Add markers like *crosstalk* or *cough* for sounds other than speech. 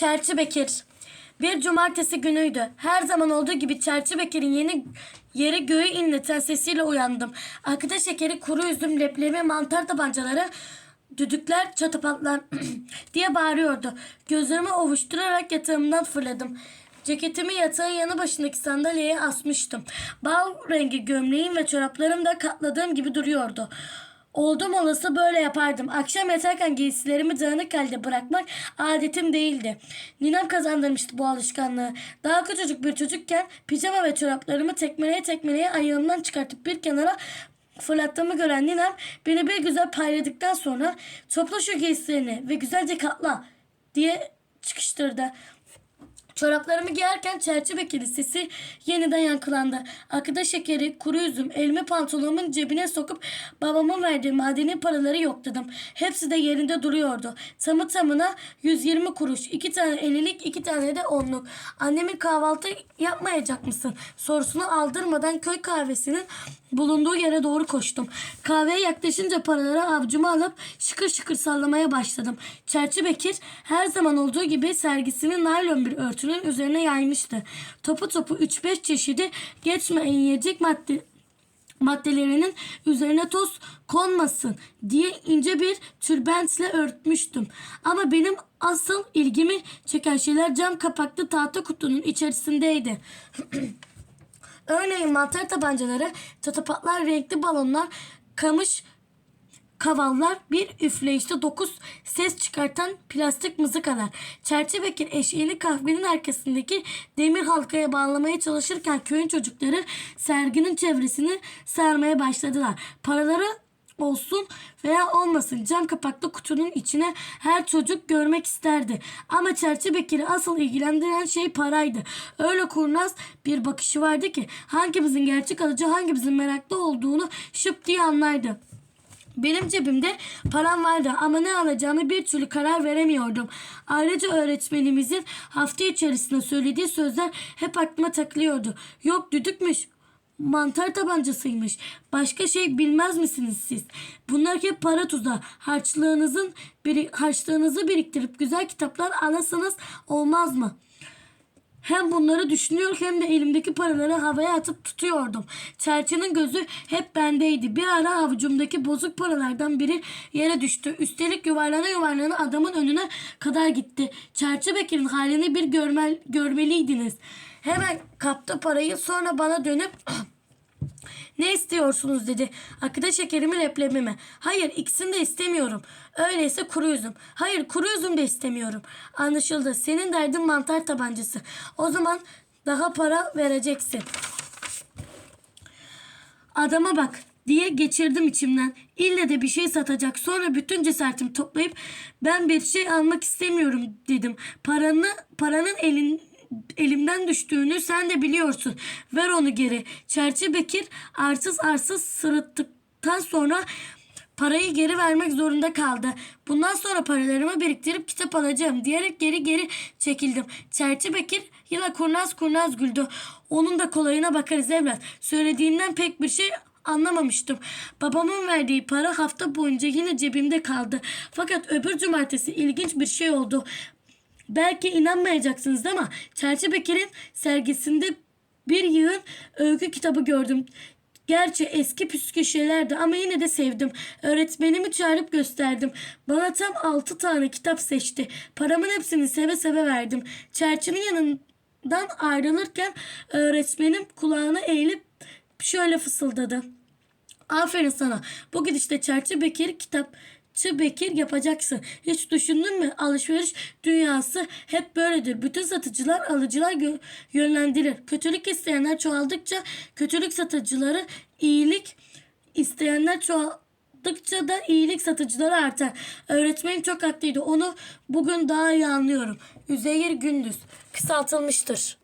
Çerçi Bekir. Bir cumartesi günüydü. Her zaman olduğu gibi Çerçi Bekir'in yeni yeri göğü inleten sesiyle uyandım. Arkada şekeri, kuru üzüm, leblebi, mantar tabancaları, düdükler, çatapatlar *clears throat* diye bağırıyordu. Gözlerimi ovuşturarak yatağımdan fırladım. Ceketimi yatağın yanı başındaki sandalyeye asmıştım. Bal rengi gömleğim ve çoraplarım da katladığım gibi duruyordu. Oldum olası böyle yapardım. Akşam yatarken giysilerimi dağınık halde bırakmak adetim değildi. Ninem kazandırmıştı bu alışkanlığı. Daha küçücük bir çocukken pijama ve çoraplarımı tekmeleye tekmeleye ayağımdan çıkartıp bir kenara fırlattığımı gören ninem beni bir güzel payladıktan sonra topla şu giysilerini ve güzelce katla diye çıkıştırdı. Çoraplarımı giyerken çerçeve kilisesi yeniden yankılandı. Arkada şekeri, kuru üzüm, elma pantolonumun cebine sokup babamın verdiği madeni paraları yokladım. Hepsi de yerinde duruyordu. Tamı tamına 120 kuruş. iki tane ellilik, iki tane de onluk. Annemin kahvaltı yapmayacak mısın? Sorusunu aldırmadan köy kahvesinin bulunduğu yere doğru koştum. Kahveye yaklaşınca paraları avcuma alıp şıkır şıkır sallamaya başladım. Çerçi Bekir her zaman olduğu gibi sergisini naylon bir örtünün üzerine yaymıştı. Topu topu 3-5 çeşidi geçmeyen yiyecek madde maddelerinin üzerine toz konmasın diye ince bir tülbentle örtmüştüm. Ama benim asıl ilgimi çeken şeyler cam kapaklı tahta kutunun içerisindeydi. *clears throat* Örneğin mantar tabancaları, çatapatlar, renkli balonlar, kamış kavallar, bir üfleyişte dokuz ses çıkartan plastik mızıkalar. Çerçevekir eşeğini kahvenin arkasındaki demir halkaya bağlamaya çalışırken köyün çocukları serginin çevresini sarmaya başladılar. Paraları olsun veya olmasın cam kapaklı kutunun içine her çocuk görmek isterdi. Ama Çerçi asıl ilgilendiren şey paraydı. Öyle kurnaz bir bakışı vardı ki hangimizin gerçek alıcı hangimizin meraklı olduğunu şıp diye anlardı. Benim cebimde param vardı ama ne alacağımı bir türlü karar veremiyordum. Ayrıca öğretmenimizin hafta içerisinde söylediği sözler hep aklıma takılıyordu. Yok düdükmüş, mantar tabancasıymış. Başka şey bilmez misiniz siz? Bunlar hep para tuzağı. Harçlığınızın biri, harçlığınızı biriktirip güzel kitaplar alırsanız olmaz mı?'' Hem bunları düşünüyor hem de elimdeki paraları havaya atıp tutuyordum. Çerçenin gözü hep bendeydi. Bir ara avucumdaki bozuk paralardan biri yere düştü. Üstelik yuvarlana yuvarlana adamın önüne kadar gitti. Çerçe Bekir'in halini bir görmel, görmeliydiniz. Hemen kaptı parayı sonra bana dönüp ne istiyorsunuz dedi. Akıda şekerimi leblebi mi? Hayır ikisini de istemiyorum. Öyleyse kuru üzüm. Hayır kuru üzüm de istemiyorum. Anlaşıldı. Senin derdin mantar tabancası. O zaman daha para vereceksin. Adama bak diye geçirdim içimden. İlle de bir şey satacak. Sonra bütün cesaretimi toplayıp ben bir şey almak istemiyorum dedim. Paranı paranın elin elimden düştüğünü sen de biliyorsun. Ver onu geri. Çerçi Bekir arsız arsız sırıttıktan sonra parayı geri vermek zorunda kaldı. Bundan sonra paralarımı biriktirip kitap alacağım diyerek geri geri çekildim. Çerçi Bekir yine kurnaz kurnaz güldü. Onun da kolayına bakarız evlat. Söylediğinden pek bir şey anlamamıştım. Babamın verdiği para hafta boyunca yine cebimde kaldı. Fakat öbür cumartesi ilginç bir şey oldu. Belki inanmayacaksınız ama Çerçi Bekir'in sergisinde bir yığın övgü kitabı gördüm. Gerçi eski püskü şeylerdi ama yine de sevdim. Öğretmenimi çağırıp gösterdim. Bana tam altı tane kitap seçti. Paramın hepsini seve seve verdim. Çerçinin yanından ayrılırken öğretmenim kulağına eğilip şöyle fısıldadı. Aferin sana. Bu gidişte Çerçi Bekir kitapçı Bekir yapacaksın. Hiç düşündün mü? Alışveriş dünyası hep böyledir. Bütün satıcılar alıcılar yönlendirir. Kötülük isteyenler çoğaldıkça kötülük satıcıları iyilik isteyenler çoğaldıkça da iyilik satıcıları artar. Öğretmenim çok haklıydı. Onu bugün daha iyi anlıyorum. Üzeyir Gündüz. Kısaltılmıştır.